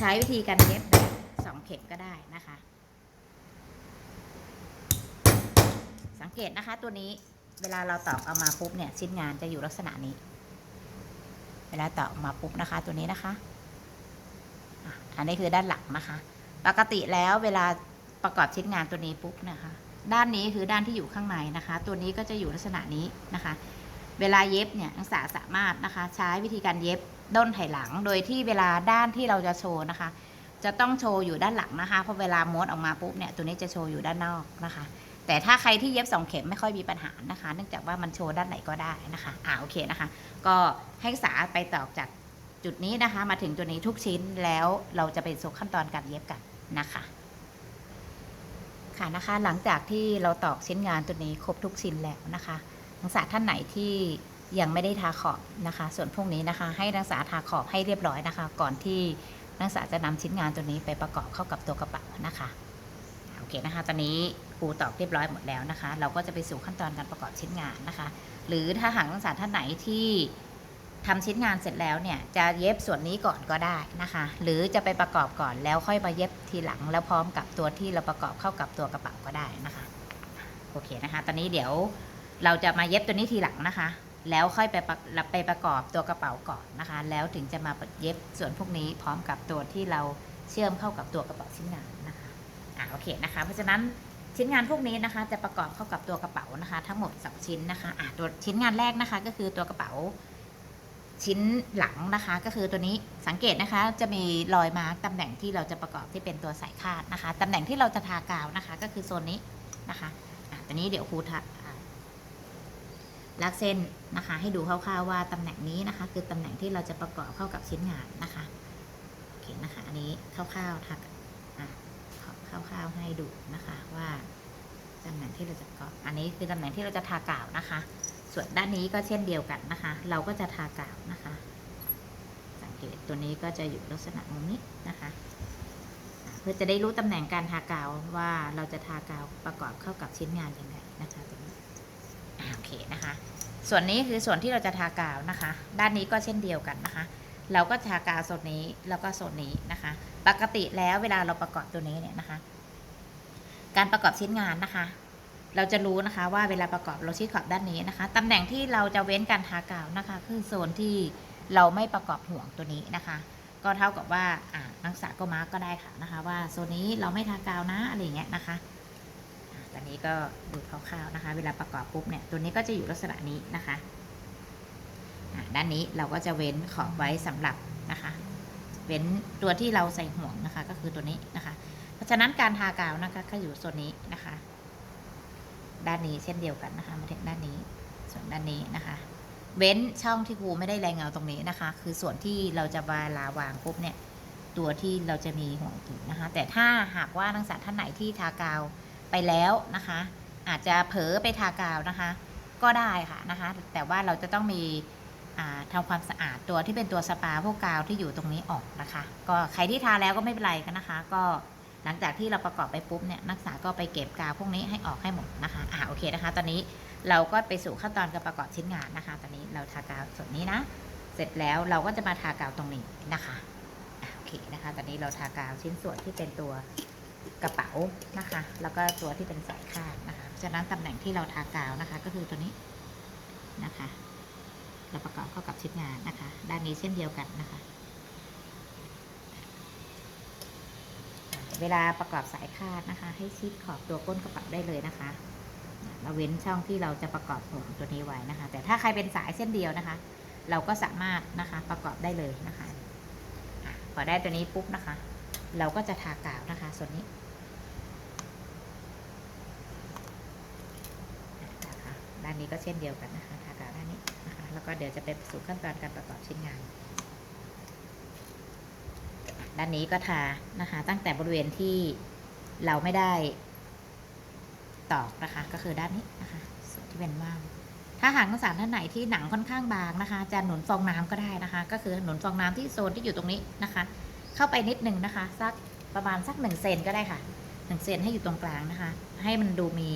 ใช้วิธีการเย็บแบบสองเข็มก็ได้นะคะ สังเกตนะคะตัวนี้เวลาเราตอกเอามาปุ๊บเนี่ยชิ้นงานจะอยู่ลักษณะนี้ เวลาตอกอมาปุ๊บนะคะตัวนี้นะคะอะอันนี้คือด้านหลังนะคะ ปกติแล้วเวลาประกอบชิ้นงานตัวนี้ปุ๊บนะคะ ด้านนี้คือด้านที่อยู่ข้างในนะคะ ตัวนี้ก็จะอยู่ลักษณะนี้นะคะ เวลาเย็บเนี่ยนักศึกษาสามารถนะคะ ใช้วิธีการเย็บ ด้นไถหลัง โดยที่เวลาด้านที่เราจะโชว์นะคะ จะต้องโชว์อยู่ด้านหลังนะคะเพราะเวลาม้วนออกมาปุ๊บเนี่ยตัวนี้จะโชว์อยู่ด้านนอกนะคะ แต่ถ้าใครที่เย็บสองเข็มไม่ค่อยมีปัญหานะคะ เนื่องจากว่ามันโชว์ด้านไหนก็ได้นะคะอ่าโอเคนะคะ ก็ให้ศึกษาไปตอกจากจุดนี้นะคะ มาถึงตัวนี้ทุกชิ้นแล้วเราจะไปสู่ขั้นตอนการเย็บกันนะคะค่ะนะคะหลังจากที่เราตอกชิ้นงานตัวนี้ครบทุกชิ้นแล้วนะคะนักศึกษาท่านไหนที่ ยังไม่ได้ทาขอบนะคะ ส่วนพวกนี้นะคะ ให้นักศึกษาทาขอบให้เรียบร้อยนะคะ ก่อนที่นักศึกษาจะนำชิ้นงานตัวนี้ไปประกอบเข้ากับตัวกระเป๋านะคะโอเคนะคะ ตอนนี้ครูตอกเรียบร้อยหมดแล้วนะคะ เราก็จะไปสู่ขั้นตอนการประกอบชิ้นงานนะคะ หรือถ้าหากนักศึกษาท่านไหนที่ทำชิ้นงานเสร็จแล้วเนี่ยจะเย็บส่วนนี้ก่อนก็ได้นะคะ หรือจะไปประกอบก่อนแล้วค่อยมาเย็บทีหลัง แล้วพร้อมกับตัวที่เราประกอบเข้ากับตัวกระเป๋าก็ได้นะคะ โอเคนะคะ ตอนนี้เดี๋ยวเราจะมาเย็บตัวนี้ทีหลังนะคะ แล้วค่อยไปประไปประกอบตัวกระเป๋าก่อนนะคะ แล้วถึงจะมาเย็บส่วนพวกนี้พร้อมกับตัวที่เราเชื่อมเข้ากับตัวกระเป๋าชิ้นงานนะคะอ่าโอเคนะคะ เพราะฉะนั้นชิ้นงานพวกนี้นะคะ จะประกอบเข้ากับตัวกระเป๋านะคะ ทั้งหมดสองชิ้นนะคะอะตัวชิ้นงานแรกนะคะ ก็คือตัวกระเป๋าชิ้นหลังนะคะ ก็คือตัวนี้สังเกตนะคะ จะมีรอยมาร์กตำแหน่งที่เราจะประกอบที่เป็นตัวสายคาดนะคะตำแหน่งที่เราจะทากาวนะคะ ก็คือโซนนี้นะคะอะตอนนี้เดี๋ยวครูทาอะ ลากเส้นนะคะ ให้ดูคร่าวๆว่าตำแหน่งนี้นะคะ คือตำแหน่งที่เราจะประกอบเข้ากับชิ้นงานนะคะโอเคนะคะอันนี้คร่าวๆทาอะคร่าวๆให้ดูนะคะว่าตำแหน่งที่เราจะประกอบอันนี้คือตำแหน่งที่เราจะทากาวนะคะ ส่วนด้านนี้ก็เช่นเดียวกันนะคะ เราก็จะทากาวนะคะ สังเกตตัวนี้ก็จะอยู่ลักษณะมุมนี้นะคะเพื่อจะได้รู้ตำแหน่งการทากาวว่าเราจะทากาวประกอบเข้ากับชิ้นงานยังไงนะคะ โอเคนะคะ ส่วนนี้คือส่วนที่เราจะทากาวนะคะ ด้านนี้ก็เช่นเดียวกันนะคะ เราก็ทากาวโซนนี้แล้วก็โซนนี้นะคะ ปกติแล้วเวลาเราประกอบตัวนี้เนี่ยนะคะ การประกอบชิ้นงานนะคะ เราจะรู้นะคะว่าเวลาประกอบเราชี้ขอบด้านนี้นะคะตำแหน่งที่เราจะเว้นการทากาวนะคะ คือโซนที่เราไม่ประกอบห่วงตัวนี้นะคะ ก็เท่ากับว่าอ่านักศึกษาก็มาร์กก็ได้ค่ะนะคะ ว่าโซนนี้เราไม่ทากาวนะอะไรเงี้ยนะคะ นี้ก็ดูคร่าวๆนะคะ เวลาประกอบปุ๊บเนี่ยตัวนี้ก็จะอยู่ลักษณะนี้นะคะด้านนี้เราก็จะเว้นขอบไว้สำหรับนะคะ เว้นตัวที่เราใส่ห่วงนะคะ ก็คือตัวนี้นะคะ เพราะฉะนั้นการทากาวนะคะก็อยู่โซนนี้นะคะ ด้านนี้เช่นเดียวกันนะคะ มาถึงด้านนี้ส่วนด้านนี้นะคะ เว้นช่องที่ครูไม่ได้แรงเงาตรงนี้นะคะ คือส่วนที่เราจะเวลาวางปุ๊บเนี่ยตัวที่เราจะมีห่วงอยู่นะคะ แต่ถ้าหากว่านักศึกษาท่านไหนที่ทากาว ไปแล้วนะคะ อาจจะเผลอไปทากาวนะคะ ก็ได้ค่ะนะคะ แต่ว่าเราจะต้องมีอ่าทำความสะอาดตัวที่เป็นตัวสปาพวกกาวที่อยู่ตรงนี้ออกนะคะ ก็ใครที่ทาแล้วก็ไม่เป็นไรกันนะคะ ก็หลังจากที่เราประกอบไปปุ๊บเนี่ยนักศึกษาก็ไปเก็บกาวพวกนี้ให้ออกให้หมดนะคะอ่าโอเคนะคะ ตอนนี้เราก็ไปสู่ขั้นตอนการประกอบชิ้นงานนะคะ ตอนนี้เราทากาวส่วนนี้นะ เสร็จแล้วเราก็จะมาทากาวตรงนี้นะคะโอเคนะคะ ตอนนี้เราทากาวชิ้นส่วนที่เป็นตัว กระเป๋านะคะ แล้วก็ตัวที่เป็นสายคาดนะคะฉะนั้นตำแหน่งที่เราทากาวนะคะ ก็คือตัวนี้นะคะเราประกอบเข้ากับชิ้นงานนะคะ ด้านนี้เช่นเดียวกันนะคะ เวลาประกอบสายคาดนะคะ ให้ชิดขอบตัวก้นกระเป๋าได้เลยนะคะ เราเว้นช่องที่เราจะประกอบห่วงตัวนี้ไว้นะคะ แต่ถ้าใครเป็นสายเส้นเดียวนะคะ เราก็สามารถนะคะประกอบได้เลยนะคะอะพอได้ตัวนี้ปุ๊บนะคะ เราก็จะทากาวนะคะ ส่วนนี้นะคะด้านนี้ก็เช่นเดียวกันนะคะทากาวด้านนี้นะคะแล้วก็เดี๋ยวจะไปสู่ขั้นตอนการประกอบชิ้นงาน ด้านนี้ก็ทานะคะ ตั้งแต่บริเวณที่เราไม่ได้ตอกนะคะ ก็คือด้านนี้นะคะส่วนที่เป็นว่างถ้าหากนักศึกษาท่านไหนที่หนังค่อนข้างบางนะคะ จะหนุนฟองน้ำก็ได้นะคะ ก็คือหนุนฟองน้ำที่โซนที่อยู่ตรงนี้นะคะ เข้าไปนิดนึงนะคะ สักประมาณสักหนึ่งเซนก็ได้ค่ะหนึ่งเซนให้อยู่ตรงกลางนะคะ ให้มันดูมี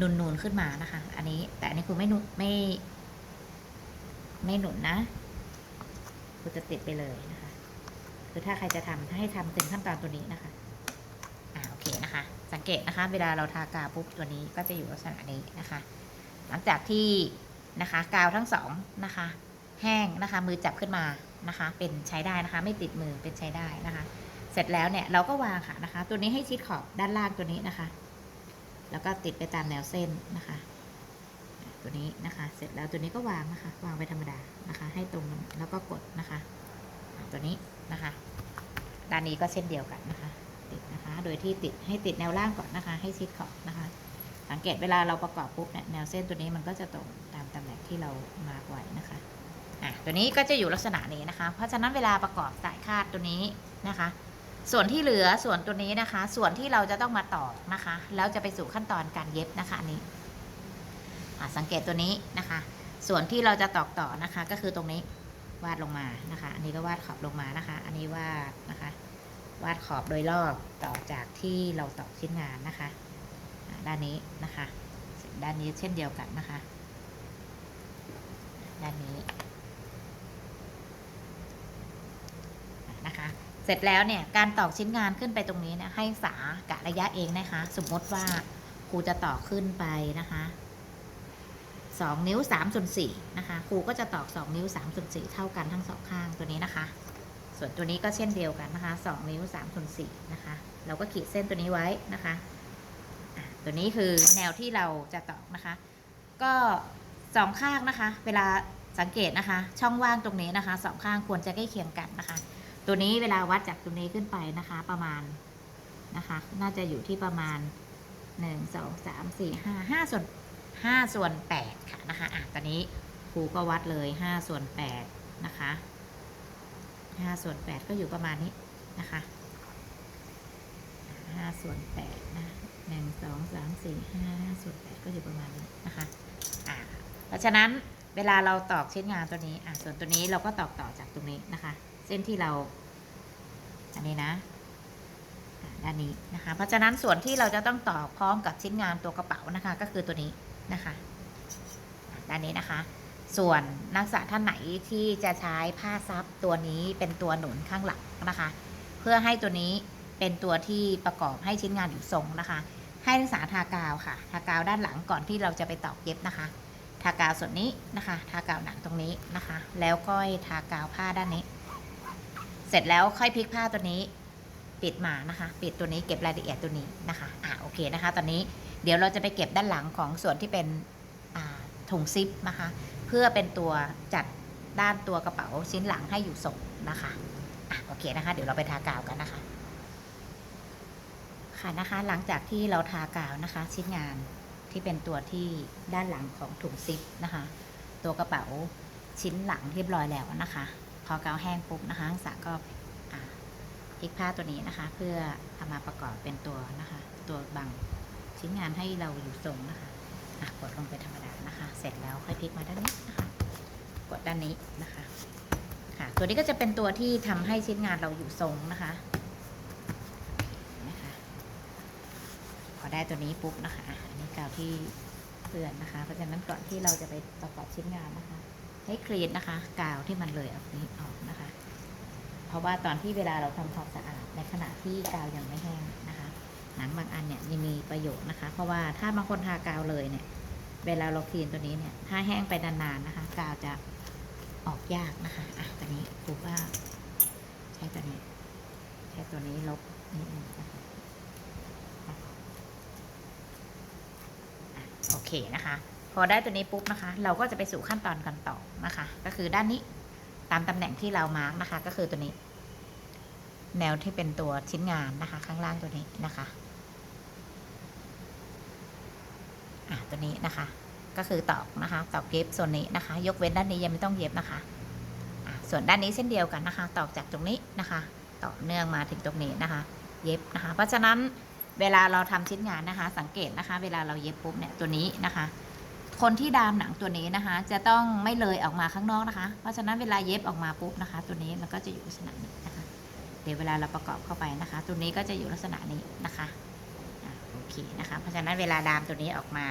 นูนๆขึ้นมานะคะ อันนี้แต่อันนี้คือไม่นุไม่ ไม่หนุนนะคุณจะติดไปเลยนะคะ คือถ้าใครจะทำให้ทำถึงขั้นตอนตัวนี้นะคะอ่าโอเคนะคะ สังเกตนะคะ เวลาเราทากาวปุ๊บตัวนี้ก็จะอยู่ลักษณะนี้นะคะ หลังจากที่นะคะ กาวทั้งสองนะคะ แห้งนะคะ มือจับขึ้นมา นะคะ เป็นใช้ได้นะคะ ไม่ติดมือเป็นใช้ได้นะคะ เสร็จแล้วเนี่ยเราก็วางค่ะนะคะ ตัวนี้ให้ชิดขอบด้านล่างตัวนี้นะคะ แล้วก็ติดไปตามแนวเส้นนะคะ ตัวนี้นะคะ เสร็จแล้วตัวนี้ก็วางนะคะ วางไปธรรมดานะคะ ให้ตรงแล้วก็กดนะคะ ตัวนี้นะคะด้านนี้ก็เช่นเดียวกันนะคะ ติดนะคะ โดยที่ติดให้ติดแนวล่างก่อนนะคะ ให้ชิดขอบนะคะ สังเกตเวลาเราประกอบปุ๊บเนี่ยแนวเส้นตัวนี้มันก็จะตรงตามตำแหน่งที่เรามาร์กไว้นะคะ อะตัวนี้ก็จะอยู่ลักษณะนี้นะคะ เพราะฉะนั้นเวลาประกอบสายคาดตัวนี้นะคะ ส่วนที่เหลือส่วนตัวนี้นะคะ ส่วนที่เราจะต้องมาต่อนะคะ แล้วจะไปสู่ขั้นตอนการเย็บนะคะอันนี้สังเกตตัวนี้นะคะ ส่วนที่เราจะตอกต่อนะคะ ก็คือตรงนี้วาดลงมานะคะ อันนี้ก็วาดขอบลงมานะคะ อันนี้วาดนะคะ วาดขอบโดยรอบต่อจากที่เราตอกชิ้นงานนะคะ ด้านนี้นะคะ ด้านนี้เช่นเดียวกันนะคะ ด้านนี้อะ นะคะ เสร็จแล้วเนี่ยการตอกชิ้นงานขึ้นไปตรงนี้เนี่ยให้สากะระยะเองนะคะ สมมติว่าครูจะตอกขึ้นไปนะคะสองนิ้วสามส่วนสี่นะคะครูก็จะตอกสองนิ้วสามส่วนสี่เท่ากันทั้งสองข้างตัวนี้นะคะ ส่วนตัวนี้ก็เช่นเดียวกันนะคะสองนิ้วสามส่วนสี่นะคะ เราก็ขีดเส้นตัวนี้ไว้นะคะตัวนี้คือแนวที่เราจะตอกนะคะ ก็สองข้างนะคะ เวลาสังเกตนะคะ ช่องว่างตรงนี้นะคะสองข้างควรจะใกล้เคียงกันนะคะ ตัวนี้เวลาวัดจากตรงนี้ขึ้นไปนะคะ ประมาณนะคะ น่าจะอยู่ที่ประมาณหนึ่งสองสามสี่ห้าห้าส่วนห้าส่วนแปดค่ะนะคะอะตอนนี้ครูก็วัดเลยห้าส่วนแปดนะคะห้าส่วนแปดก็อยู่ประมาณนี้นะคะห้าส่วนแปดนะหนึ่งสองสามสี่ห้าส่วนแปดก็อยู่ประมาณนี้นะคะอะเพราะฉะนั้นเวลาเราตอกชิ้นงานตัวนี้อะส่วนตัวนี้เราก็ตอกต่อจากตรงนี้นะคะ ส้นที่เรา อันนี้นะด้านนี้นะคะ เพราะฉะนั้นส่วนที่เราจะต้องต่อพร้อมกับชิ้นงานตัวกระเป๋านะคะ ก็คือตัวนี้นะคะอะด้านนี้นะคะ ส่วนนักศึกษาท่านไหนที่จะใช้ผ้าซับตัวนี้เป็นตัวหนุนข้างหลังนะคะ เพื่อให้ตัวนี้เป็นตัวที่ประกอบให้ชิ้นงานอยู่ทรงนะคะ ให้นักศึกษาทากาวค่ะ ทากาวด้านหลังก่อนที่เราจะไปตอกเย็บนะคะ ทากาวส่วนนี้นะคะ ทากาวหนังตรงนี้นะคะ แล้วก็ทากาวผ้าด้านนี้ เสร็จแล้วค่อยพลิกผ้าตัวนี้ ปิดมานะคะ ปิดตัวนี้เก็บรายละเอียดตัวนี้นะคะอ่าโอเคนะคะ ตอนนี้เดี๋ยวเราจะไปเก็บด้านหลังของส่วนที่เป็นถุงซิปนะคะ เพื่อเป็นตัวจัดด้านตัวกระเป๋าชิ้นหลังให้อยู่ทรงนะคะอะโอเคนะคะ เดี๋ยวเราไปทากาวกันนะคะ ค่ะนะคะ หลังจากที่เราทากาวนะคะ ชิ้นงานที่เป็นตัวที่ด้านหลังของถุงซิปนะคะ ตัวกระเป๋าชิ้นหลังเรียบร้อยแล้วนะคะ พอกาวแห้งปุ๊บนะคะนักกษาก็พลิกผ้าตัวนี้นะคะ เพื่อเอามาประกอบเป็นตัวนะคะ ตัวบังชิ้นงานให้เราอยู่ทรงนะคะกดลงไปธรรมดานะคะ เสร็จแล้วค่อยพลิกมาด้านนี้นะคะ กดด้านนี้นะคะค่ะตัวนี้ก็จะเป็นตัวที่ทำให้ชิ้นงานเราอยู่ทรงนะคะนะคะ พอได้ตัวนี้ปุ๊บนะคะอะอันนี้กาวที่เปื่อนนะคะ เพราะฉะนั้นก่อนที่เราจะไปประกอบชิ้นงานนะคะ ให้คลีนนะคะ กาวที่มันเลยออกนี้ออกนะคะ เพราะว่าตอนที่เวลาเราทำความสะอาดในขณะที่กาวยังไม่แห้งนะคะ หนังบางอันเนี่ยยังมีประโยชน์นะคะ เพราะว่าถ้าบางคนทากาวเลยเนี่ย เวลาเราคลีนตัวนี้เนี่ยถ้าแห้งไปนานๆนะคะ กาวจะออกยากนะคะอะตัวนี้ครูว่าใช้ตัวนี้ใช้ตัวนี้ลบนิดนึงนะคะโอเคนะคะ พอได้ตัวนี้ปุ๊บนะคะ เราก็จะไปสู่ขั้นตอนกันต่อนะคะ ก็คือด้านนี้ตามตำแหน่งที่เรามาร์กนะคะ ก็คือตัวนี้ แนวที่เป็นตัวชิ้นงานนะคะ ข้างล่างตัวนี้นะคะอะตัวนี้นะคะ ก็คือตอกนะคะ ตอกเย็บส่วนนี้นะคะ ยกเว้นด้านนี้ยังไม่ต้องเย็บนะคะอะส่วนด้านนี้เช่นเดียวกันนะคะ ตอกจากตรงนี้นะคะ ต่อเนื่องมาถึงตรงนี้นะคะ เย็บนะคะ เพราะฉะนั้นเวลาเราทำชิ้นงานนะคะ สังเกตนะคะ เวลาเราเย็บปุ๊บเนี่ยตัวนี้นะคะ คนที่ดามหนังตัวนี้นะคะ จะต้องไม่เลยออกมาข้างนอกนะคะ เพราะฉะนั้นเวลาเย็บออกมาปุ๊บนะคะ ตัวนี้มันก็จะอยู่ลักษณะนี้นะคะ เดี๋ยวเวลาเราประกอบเข้าไปนะคะ ตัวนี้ก็จะอยู่ลักษณะนี้นะคะโอเคนะคะ เพราะฉะนั้นเวลาดามตัวนี้ออกมา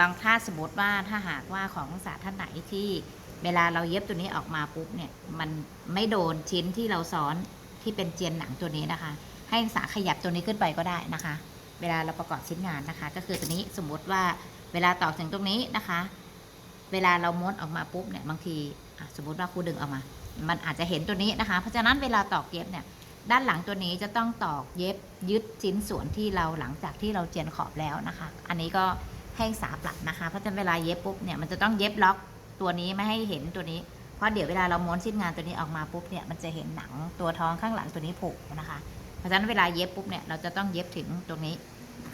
บางถ้าสมมติว่าถ้าหากว่าของนักศึกษาท่านไหนที่เวลาเราเย็บตัวนี้ออกมาปุ๊บเนี่ยมันไม่โดนชิ้นที่เราซ้อนที่เป็นเจียนหนังตัวนี้นะคะ ให้นักศึกษาขยับตัวนี้ขึ้นไปก็ได้นะคะ เวลาเราประกอบชิ้นงานนะคะ ก็คือตัวนี้สมมติว่า เวลาตอกถึงตรงนี้นะคะ เวลาเราม้วนออกมาปุ๊บเนี่ยบางทีสมมติว่าครูดึงออกมา มันอาจจะเห็นตัวนี้นะคะ เพราะฉะนั้นเวลาตอกเย็บเนี่ยด้านหลังตัวนี้จะต้องตอกเย็บยึดชิ้นส่วนที่เราหลังจากที่เราเจียนขอบแล้วนะคะ อันนี้ก็ให้นักศึกษาปรับนะคะ เพราะฉะนั้นเวลาเย็บปุ๊บเนี่ยมันจะต้องเย็บล็อกตัวนี้ไม่ให้เห็นตัวนี้ เพราะเดี๋ยวเวลาเราม้วนชิ้นงานตัวนี้ออกมาปุ๊บเนี่ยมันจะเห็นหนังตัวท้องข้างหลังตัวนี้ผูกนะคะ เพราะฉะนั้นเวลาเย็บปุ๊บเนี่ยเราจะต้องเย็บถึงตรงนี้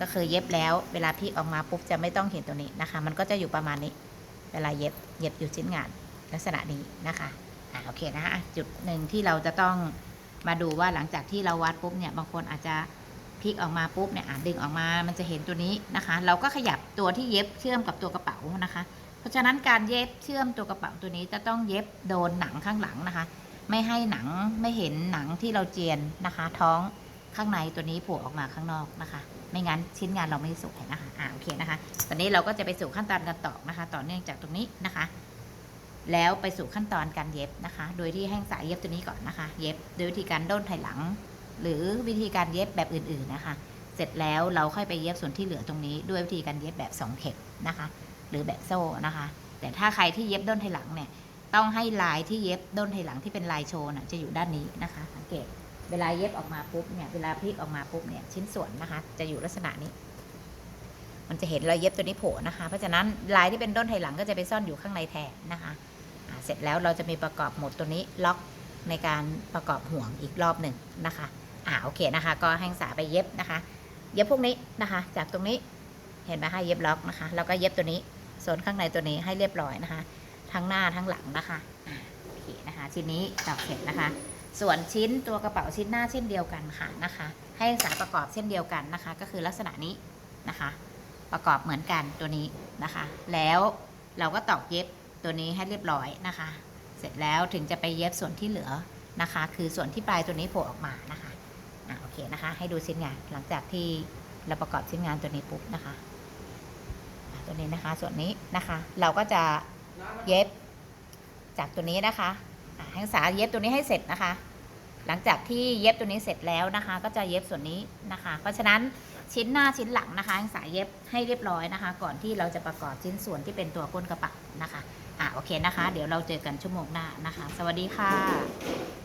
ก็คือเย็บแล้วเวลาพลิกออกมาปุ๊บจะไม่ต้องเห็นตัวนี้นะคะ มันก็จะอยู่ประมาณนี้ เวลาเย็บเย็บอยู่ชิ้นงานลักษณะนี้นะคะอ่าโอเคนะคะจุดหนึ่งที่เราจะต้องมาดูว่าหลังจากที่เราวัดปุ๊บเนี่ยบางคนอาจจะพลิกออกมาปุ๊บเนี่ยอะดึงออกมา มันจะเห็นตัวนี้นะคะ เราก็ขยับตัวที่เย็บเชื่อมกับตัวกระเป๋านะคะ เพราะฉะนั้นการเย็บเชื่อมตัวกระเป๋าตัวนี้จะต้องเย็บโดนหนังข้างหลังนะคะ ไม่ให้หนังไม่เห็นหนังที่เราเจียนนะคะ ท้อง ข้างในตัวนี้โผล่ออกมาข้างนอกนะคะ ไม่งั้นชิ้นงานเราไม่สวยนะคะอ่าโอเคนะคะ ตอนนี้เราก็จะไปสู่ขั้นตอนการต่อนะคะ ต่อเนื่องจากตรงนี้นะคะ แล้วไปสู่ขั้นตอนการเย็บนะคะ โดยที่ให้นักศึกษาเย็บตัวนี้ก่อนนะคะ เย็บโดยวิธีการด้นถอยหลัง หรือวิธีการเย็บแบบอื่น ๆนะคะ เสร็จแล้วเราค่อยไปเย็บส่วนที่เหลือตรงนี้ด้วยวิธีการเย็บแบบสองเข็มนะคะ หรือแบบโซ่นะคะ แต่ถ้าใครที่เย็บด้นถอยหลังเนี่ยต้องให้ลายที่เย็บด้นถอยหลังที่เป็นลายโชว์น่ะจะอยู่ด้านนี้นะคะ สังเกต เวลาเย็บออกมาปุ๊บเนี่ยเวลาพลิกออกมาปุ๊บเนี่ยชิ้นส่วนนะคะ จะอยู่ลักษณะนี้ มันจะเห็นรอยเย็บตัวนี้โผล่นะคะ เพราะฉะนั้นลายที่เป็นด้นถอยหลังก็จะไปซ่อนอยู่ข้างในแทนนะคะเสร็จแล้วเราจะมีประกอบหมดตัวนี้ล็อกในการประกอบห่วงอีกรอบหนึ่งนะคะอ่าโอเคนะคะ ก็ให้นักศึกษาไปเย็บนะคะ เย็บพวกนี้นะคะ จากตรงนี้เห็นไหมคะเย็บล็อกนะคะ แล้วก็เย็บตัวนี้ส่วนข้างในตัวนี้ให้เรียบร้อยนะคะ ทั้งหน้าทั้งหลังนะคะโอเคนะคะชิ้นนี้ตอกเสร็จนะคะ ส่วนชิ้นตัวกระเป๋าชิ้นหน้าเช่นเดียวกันค่ะนะคะ ให้นักศึกษาประกอบเช่นเดียวกันนะคะ ก็คือลักษณะนี้นะคะ ประกอบเหมือนกันตัวนี้นะคะ แล้วเราก็ตอกเย็บตัวนี้ให้เรียบร้อยนะคะ เสร็จแล้วถึงจะไปเย็บส่วนที่เหลือนะคะ คือส่วนที่ปลายตัวนี้โผล่ออกมานะคะอะโอเคนะคะ ให้ดูชิ้นงานหลังจากที่เราประกอบชิ้นงานตัวนี้ปุ๊บนะคะตัวนี้นะคะส่วนนี้นะคะ เราก็จะเย็บจากตัวนี้นะคะ ให้นักศึกษาเย็บตัวนี้ให้เสร็จนะคะ หลังจากที่เย็บตัวนี้เสร็จแล้วนะคะ ก็จะเย็บส่วนนี้นะคะ เพราะฉะนั้นชิ้นหน้าชิ้นหลังนะคะให้สายเย็บให้เรียบร้อยนะคะ ก่อนที่เราจะประกอบชิ้นส่วนที่เป็นตัวก้นกระเป๋านะคะอะโอเคนะคะ เดี๋ยวเราเจอกันชั่วโมงหน้านะคะ สวัสดีค่ะ